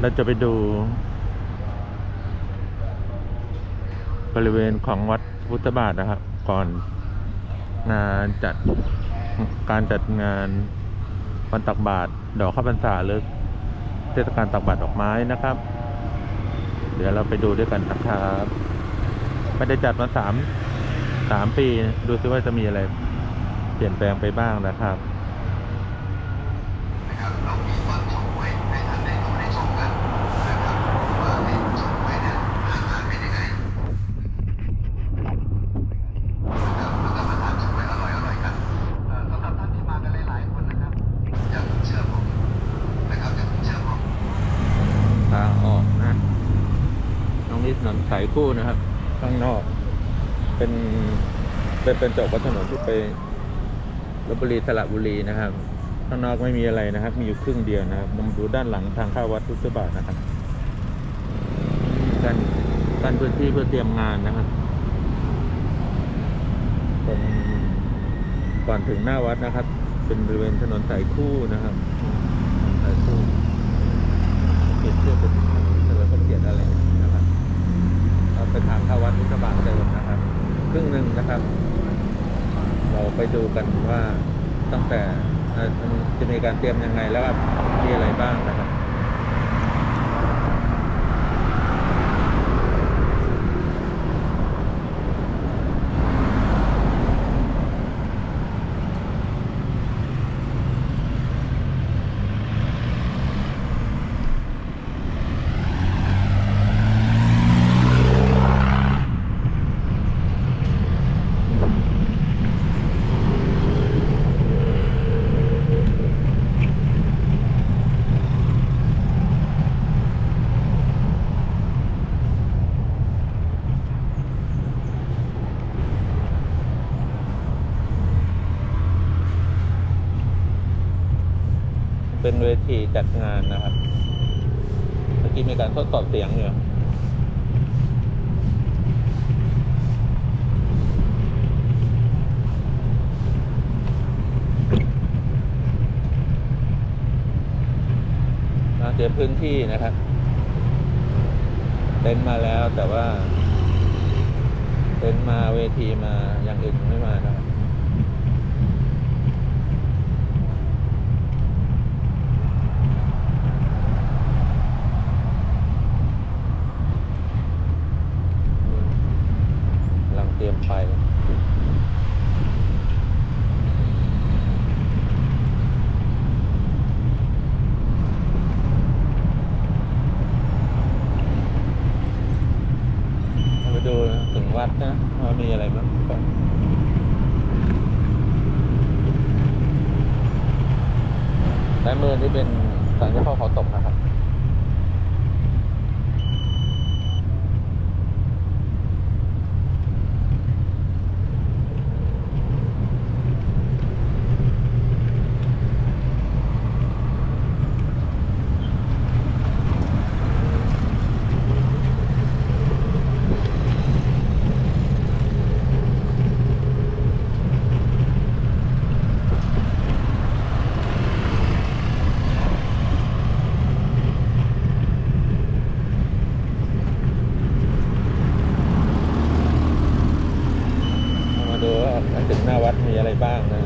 เราจะไปดู บริเวณของวัดพุทธบาทนะครับ ก่อนงานจัดการจัดงานวันตักบาตรดอกข้าวพรรษาหรือเทศกาลตักบาตรดอกไม้นะครับ เดี๋ยวเราไปดูด้วยกันนะครับไม่ได้จัดมาสามสามปี ดูซิว่าจะมีอะไร เปลี่ยนแปลงไปบ้างนะครับ นะครับเรามีวันชมไว้ให้ท่านได้ดูได้ชมกันนะครับว่าให้ชมไว้เนี่ยอาหารเป็นยังไงนะครับแล้วก็มาทานชมไว้อร่อยอร่อยๆกันเอ่อสำหรับท่านที่มากันหลายๆคนนะครับอย่าเพิ่งเชื่อผมนะครับอย่าเพิ่งเชื่อผม ทางออกนะตรงนี้ถนนสายคู่นะครับ ข้างนอก เป็นเป็นเป็นจบวัดถนนที่ไปลบบุรีสระบุรีนะครับ ข้างนอกไม่มีอะไรนะครับ มีอยู่ครึ่งเดียวนะครับมาดูด้านหลังทางเข้าวัดพุทธบาทนะครับกันกันพื้นที่เพื่อเตรียมงานนะครับตรงก่อนถึงหน้าวัดนะครับ เป็นบริเวณถนนสายคู่นะครับสายคู่เปลี่ยนชื่อเป็นเฉลิมพระเกียรติอะไร ไปทางเข้าวัดพุทธบาทเดิมนะครับครึ่งหนึ่งนะครับ เราไปดูกันว่าตั้งแต่จะมีการเตรียมยังไงแล้วมีอะไรบ้างนะครับ เวทีจัดงานนะครับ เมื่อกี้มีการทดสอบเสียงอยู่เตรียมพื้นที่นะครับ เต็นมาแล้วแต่ว่า เต็นมาเวทีมาอย่างอื่นไม่มานะครับ กำลังเตรียมไป เราไปดูถึงวัดนะว่ามีอะไรบ้างก่อนซ้ายมือนี่เป็นสันเจ้าพ่อเขาตกนะครับ เอามาดูว่าถึงหน้าวัดมีอะไรบ้างนะ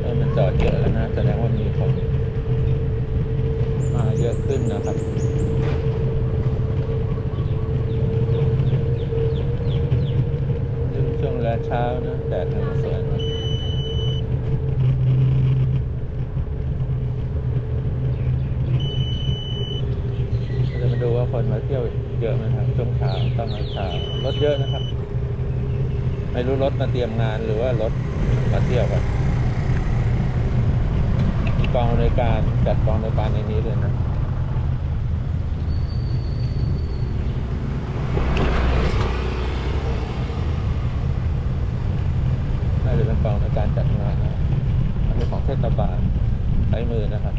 เออมันจอดเยอะแล้วนะ แสดงว่ามีคนมาเยอะขึ้นนะครับ ช่วงเวลาเช้านะแดดกำลังสวยนะเราจะมาดูว่าคนมาเที่ยวเยอะไหมครับช่วงเช้าต้องมาเช้ารถเยอะนะครับ ไม่รู้รถมา เตรียมงานหรือว่ารถมาเที่ยวกันมีกองในการจัดกองในการในนี้เลยนะน่าจะเป็นกองในการจัดงานนะอันนี้ของเทศบาลใช้มือนะครับ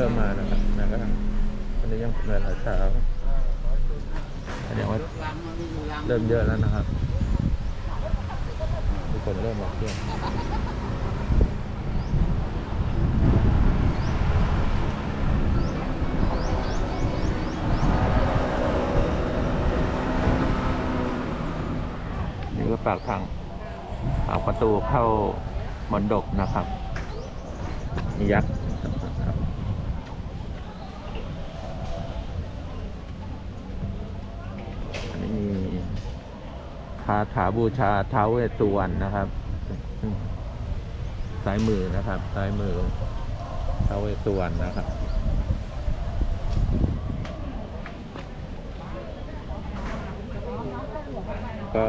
เมมานะครับแม้กระทั่งวันนี้ยังเวลาเช้าแสดงว่าเริ่มเยอะแล้วนะครับทุกคน เริ่มมาเที่ยนี่ก็ปากทางปากประตูเข้ามอนดกนะครับมียักษ์อันนี้มีคาถาบูชาท้าวเวสสุวรรณนะครับ ซ้ายมือนะครับซ้ายมือท้าวเวสสุวรรณนะครับก็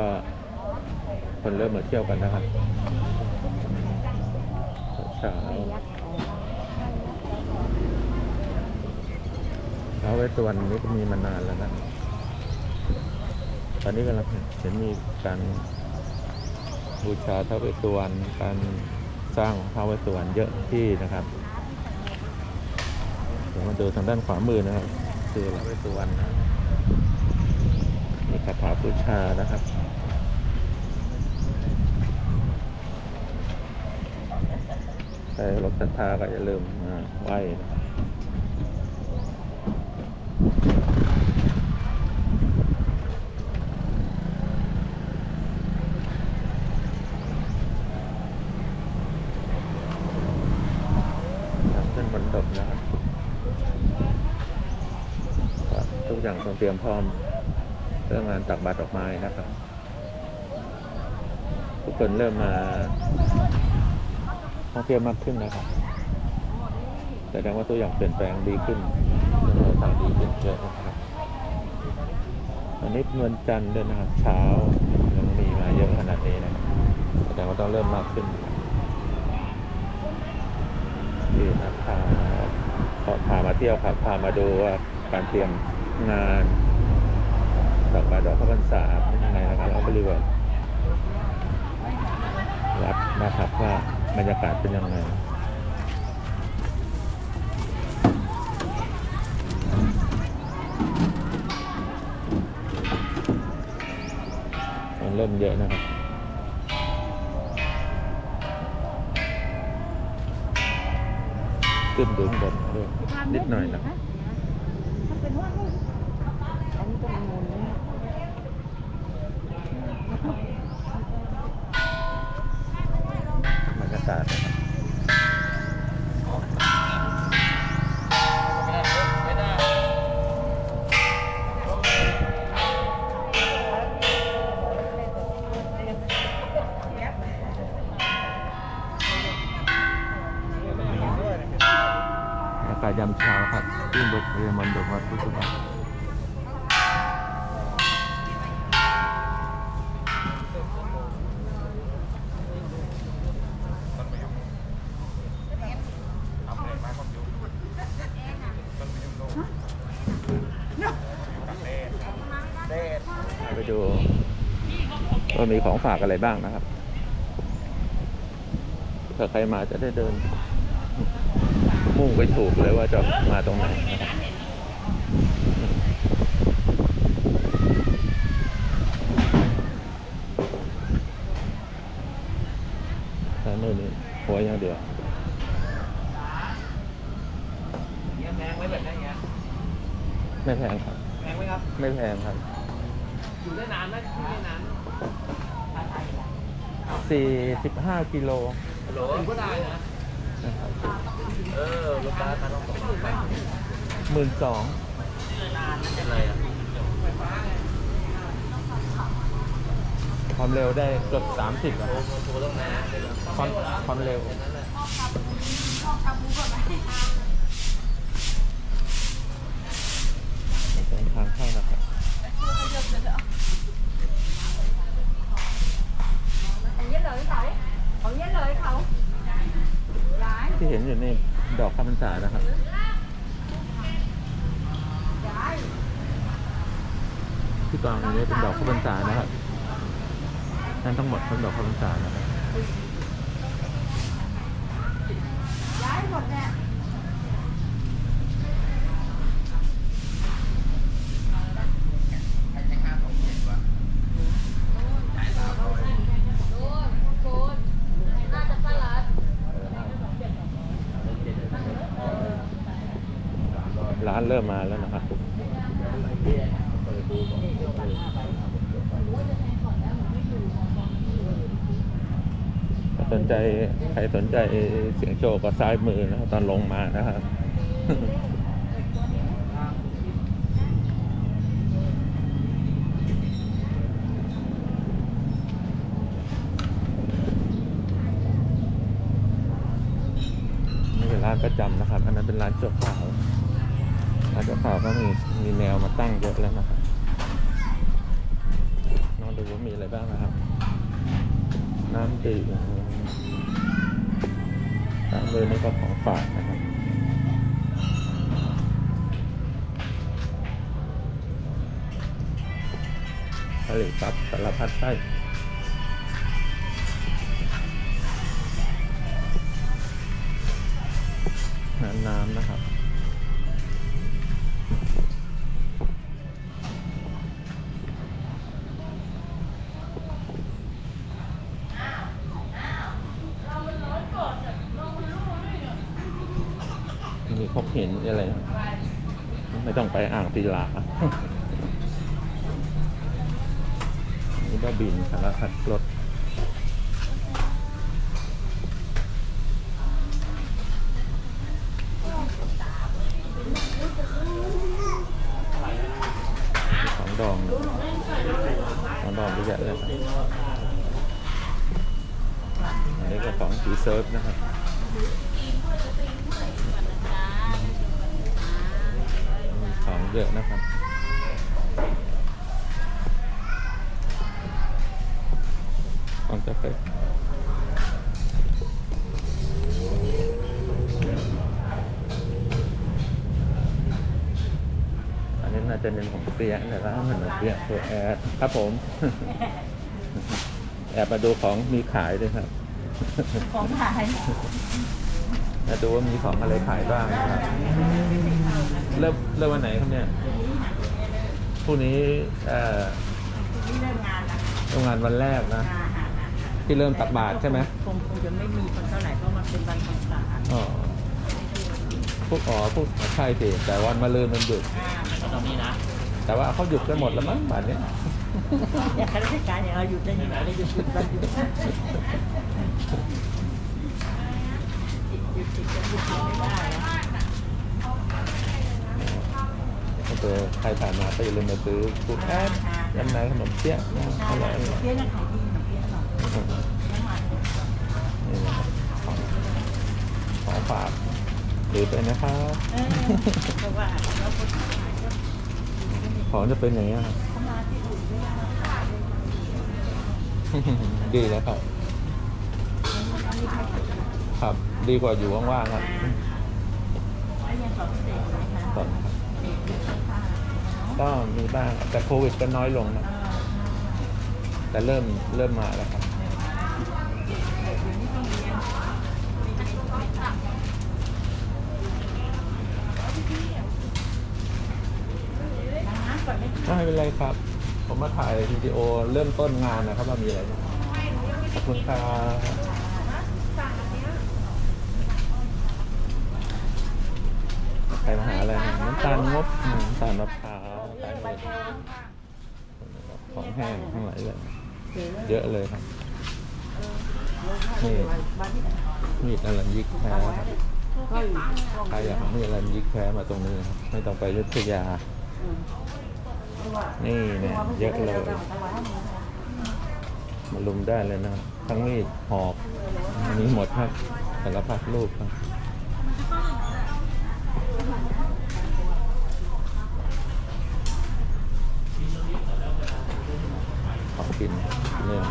คนเริ่มมาเที่ยวกันนะครับเช้าท้าวเวสสุวรรณนี้ก็มีมานานแล้วนะ ตอนนี้กำลังเห็นมีการบูชาท้าวเวสสุวรรณการ สร้างพระวสวรรณเยอะที่นะครับเดี๋ยวมาดูทางด้านขวามือนะครับ คือพระวสวรรณนะมีคาถาบูชานะครับใครรบศรัทธาก็อย่าลืมมาไหว้นะครับทางขึ้นบนดบนะครับก็ทุกอย่าง ต้องเตรียมพร้อมเรื่องงานตักบาตรดอกไม้นะครับ ทุกคนเริ่มมาท่องเที่ยวมากขึ้นนะครับแสดงว่าตัวอย่างเปลี่ยนแปลงดีขึ้นเรื่องทางดีขึ้นเยอะนะครับอันนี้เงินจันทร์ด้วยนะครับเช้ายังมีมาเยอะขนาดนี้นะครับแสดงว่าต้องเริ่มมากขึ้นนะครับดีนะพาพาพามาเที่ยวครับพามาดูว่าการเตรียม งานดอกไม้ดอกพระพรรษาเป็นยังไงนะครับเอาบริเวณวัดนะครับว่าบรรยากาศเป็นยังไงมันเริ่มเยอะนะครับขึ้นดูข้างบนด้วยนิดหน่อยนะครับากาศยามเช้าครับที่บริเวณมณฑปวัดพุทธบาทไปดูว่ามีของฝากอะไรบ้างนะครับเผื่อใครมาจะได้เดิน มุ่งไปถูกเลยว่าจะมาตรงไหนนะครับแต่มือนี้หัวอย่างเดียวแพงไว้แบบนี้เงี้ยไม่แพงครับ แพงไหมครับ ไม่แพงครับ อยู่ได้นานไหมอยู่ได้นาน45กิโลฮัลโหลก็ได้นะ นะครับเออรถบัสมาต้องส่งไปหมื่นสองเป็นไรอะความเร็วได้เกือบ30อะโทรโทรต้องนะความความเร็วแค่นั้นแหละเป็นทางเข้านะครับอันนี้เลยเขาเอาเนี้ยเลยเขา ที่เห็นอยู่นี่ดอกคำพรรษานะครับที่กองอันนี้เป็นดอกคำพรรษานะครับนั่นทั้งหมดเป็นดอกคำพรรษานะครับย้ายหมดเนี่ย เริ่มมาแล้วนะครับถ้าสนใจใครสนใจเสียงโชก็ซ้ายมือนะครับตอนลงมานะครับนี่เป็นร้านประจำนะครับ อันนั้นเป็นร้านเจ้าขาวร้านเจ้าขาวก็มีมีแนวมาตั้งเยอะแล้วนะครับลองดูว่ามีอะไรบ้างนะครับ น้ำดื่ม ตามเลยนี่ก็ของฝากนะครับผลิตครับสารพัดไส้น้ำนะครับ ไม่ต้องไปอ่างตีลานี่บ้าบินสารพัดรถของดองของดองเยอะแยะเลยอันนี้ก็ของสีเซิร์ฟนะครับ มีของ เยอะนะครับของจะไปอันนี้น่าจะเป็นของเปียะแต่ละมันเปียะตัวแอดครับผม แอบมาดูของมีขายด้วยครับ ของขายมาดูว่ามีของอะไรขายบ้างนะครับเริ่มเริ่มวันไหนครับเนี่ยพรุ่งนี้เอ่อที่เริ่มงานนะโรงงานวันแรกนะอ่าอ่าอ่าที่เริ่มตักบาตรใช่ไหม คงคงจะไม่มีคนเท่าไหร่เพราะมันเป็นวันของศาลอ๋อพวกอ๋อพวกใช่สิแต่วันมาลืนมันหยุด อ่าเอาตรงนี้นะแต่ว่าเขาหยุดกันหมดแล้วมั้งบ้านเนี้ยอย่างข้าราชการอย่างเราหยุดได้ยังไงเราหยุดหยุดวันหยุดหยุดหยุดหยุดหยุดไม่ได้นะ ก็คือใครผ่านมาก็อย่าลืมมาซื้อพวกแอดยำนายขนมเปี๊ยะนะอร่อยเปี๊ยะขายดีหนมเปี๊ยะอร่อยนี่นะครับของของฝากถือไปนะครับเพราะว่าเราคนขายก็ของจะเป็นอย่างนี้ครับเงี้ยดีแล้วครับ ครับ ดีกว่าอยู่ว่างๆครับสองสเต็ปไหมคะก่อนครับ ก็มีบ้าง แต่โควิดก็น้อยลงนะเออแต่เริ่มเริ่มมาแล้วครับเดี๋ยวนี้ต้องเรียนมีเป็นไม่ต่างดังนั้นก่อนไม่ไม่เป็นไรครับ ผมมาถ่ายวิดีโอเริ่มต้นงานนะครับว่ามีอะไรบ้างขอบคุณครับใครมาหาอะไรนะน้ำตาลงบอืมน้ำตาลมะพร้าวน้ำตาลเนย ของแห้งทั้งหลายเลยเยอะเลยครับนี่มีดอลันยิกแท้ครับใครอยากหามีดอลันยิกแท้มาตรงนี้นะครับ ไม่ต้องไปอยุทธยา นี่เนี่ยเยอะเลยมาลุมได้เลยนะทั้งมีดหอกมีหมดครับสารพัดรูปครับของ กินเนี่ย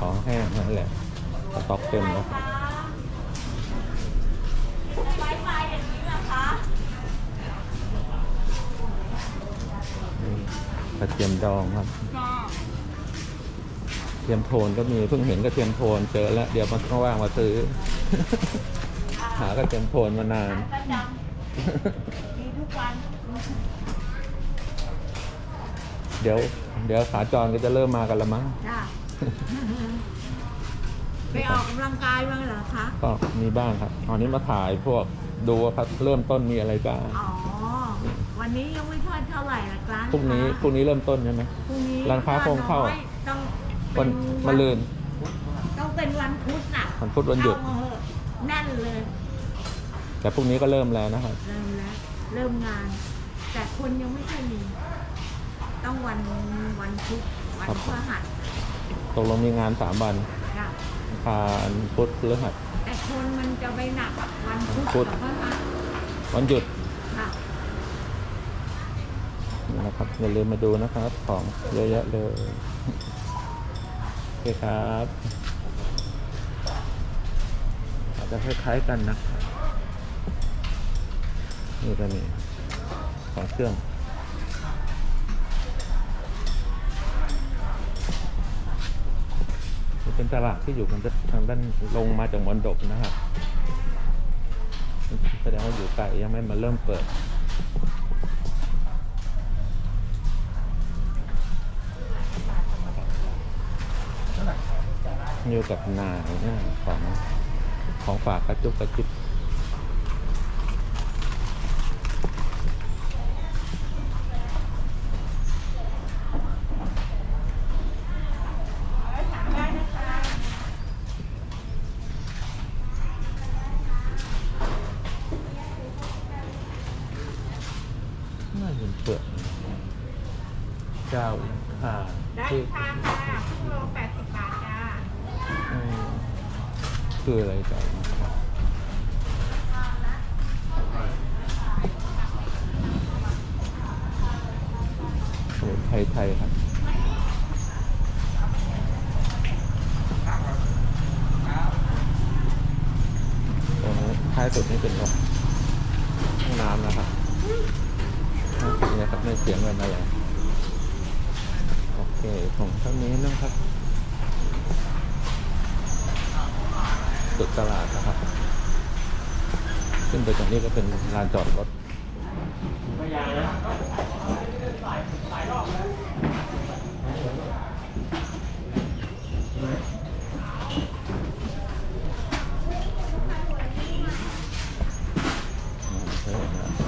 ของแห้งนั่นแหละสต็อกเต็มแล้วนี่กระเทียมดองครับเทียมโทนก็มีเพิ่งเห็นกระเทียมโทนเจอแล้ว เดี๋ยวมันก็ว่างมาซื้อ หากระเทียมโทนมานานประจำมีทุกวัน เดี๋ยว เดี๋ยวขาจรก็จะเริ่มมากันละมั้งจ้าไปออกกำลังกายบ้างเหรอคะก็มีบ้างครับตอนนี้มาถ่ายพวกดูว่าครับเริ่มต้นมีอะไรบ้างอ๋อวันนี้ยังไม่ทอดเท่าไหร่ละร้านพรุ่งนี้พรุ่งนี้เริ่มต้นใช่ไหมพรุ่งนี้ร้านค้าคงเข้าน้อยต้องเป็วันมะรืนต้องเป็นวันพุธน่ะวันพุธวันหยุดเข้ามาเหอะแน่นเลย แต่พรุ่งนี้ก็เริ่มแล้วนะครับเริ่มแล้วเริ่มงาน แต่คนยังไม่ค่อยมี ต้องวันวันพุธวันครับพฤหัสตกลงมีงานสามวันค่ะอังคารพุธพฤหัส แต่คนมันจะไปหนักวันพุธพุธ กับพฤหัสวันหยุดค่ะนี่นะครับอย่าลืมมาดูนะครับ ของเยอะแยะเลยโอเคครับอาจจะคล้ายๆกันนะครับนี่ก็มีของเครื่อง เป็นตลาดที่อยู่ทางด้านลงมาจากมอนดบนะครับแสดงว่าอยู่ไกลยังไม่มาเริ่มเปิดอยู่กับนายนะของของฝากกระจุกกระจิบน่าจะเปิดเจ้าค่ะ ได้ ชื่อ ค่ะค่ะครึ่งโลแปดสิบบาทจ้า อืม คืออะไรกันนะครับสมุนไพรไทยครับตรงท้ายสุดนี่เป็นห้องน้ำนะครับน้ำนะครับไม่เสียงกันอะไรโอเคผมเท่านี้นะครับ สุดตลาดนะครับ ขึ้นไปตรงนี้ก็เป็นลานจอดรถ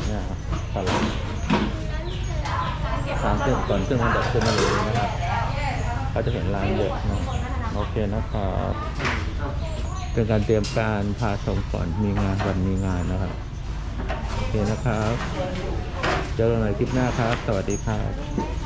เนี่ยครับตลาดทางขึ้นก่อนขึ้นมาจากขึ้นมาเลยนะครับเขาจะเห็นร้านเยอะนอะโอเคนะครับ เป็นการเตรียมการพาชมก่อนมีงานวันมีงานนะครับโอเคนะครับ เจอกันใหม่คลิปหน้าครับ สวัสดีครับ